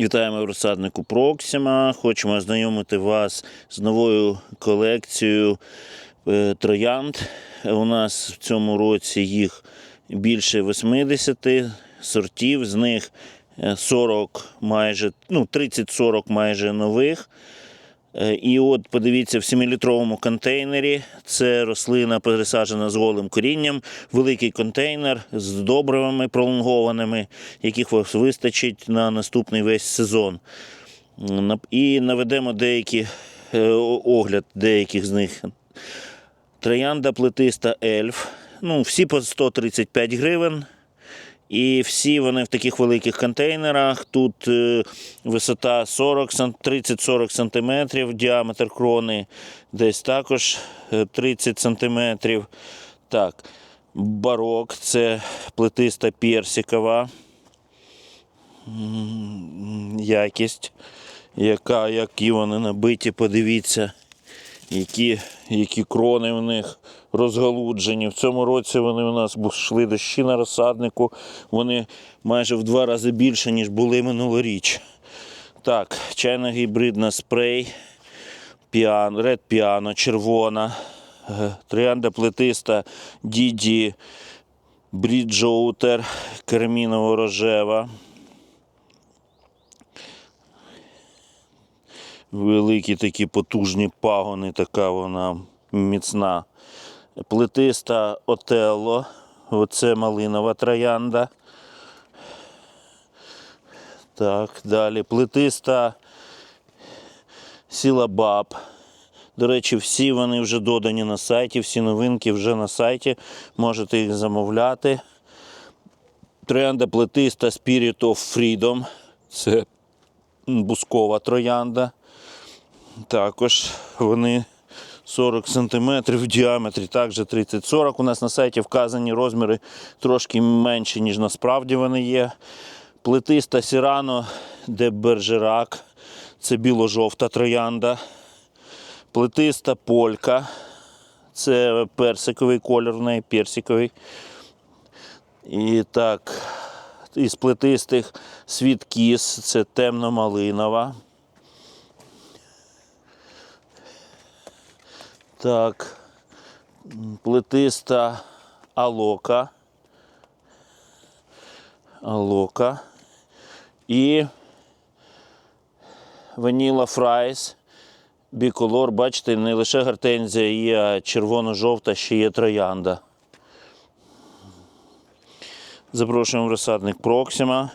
Вітаємо в розсаднику Проксима. Хочемо ознайомити вас з новою колекцією е, троянд. У нас в цьому році їх більше 80 сортів, з них е, 40 майже, ну, 30-40 майже нових. Е, І от подивіться в 7-літровому контейнері. Це рослина пересаджена з голим корінням, великий контейнер з добривами пролонгованими, яких вистачить на наступний весь сезон. І наведемо деякі е, огляд деяких з них. Троянда плетиста ельф. Ну, всі по 135 гривень. І всі вони в таких великих контейнерах. Тут е, висота 40, 30-40 см, діаметр крони десь також е, 30 см. Так, барок це плетиста персикова якість, яка, які вони набиті, подивіться, які, які крони в них розгалуджені. В цьому році вони у нас йшли дощі на розсаднику. Вони майже в два рази більше, ніж були минулоріч. Так, чайна гібридна спрей, піано, ред піано, червона, е, троянда плетиста Діді, Бріджоутер, керміново-рожева. Великі такі потужні пагони, така вона міцна. Плетиста Отелло, оце малинова троянда. Так, далі. Плетиста Сілабаб. До речі, всі вони вже додані на сайті, всі новинки вже на сайті. Можете їх замовляти. Троянда плетиста Spirit of Freedom. Це бускова троянда. Також вони 40 см в діаметрі, також 30-40. У нас на сайті вказані розміри трошки менші, ніж насправді вони є. Плетиста Сірано де Бержерак. Це біло-жовта троянда. Плетиста полька. Це персиковий колір в неї, персиковий. І так, із плетистих світкіс, це темно-малинова. Так, плетиста алока. Алока. І ваніла фрайс. Біколор, бачите, не лише гортензія є, а червоно-жовта ще є троянда. Запрошуємо в розсадник Проксима.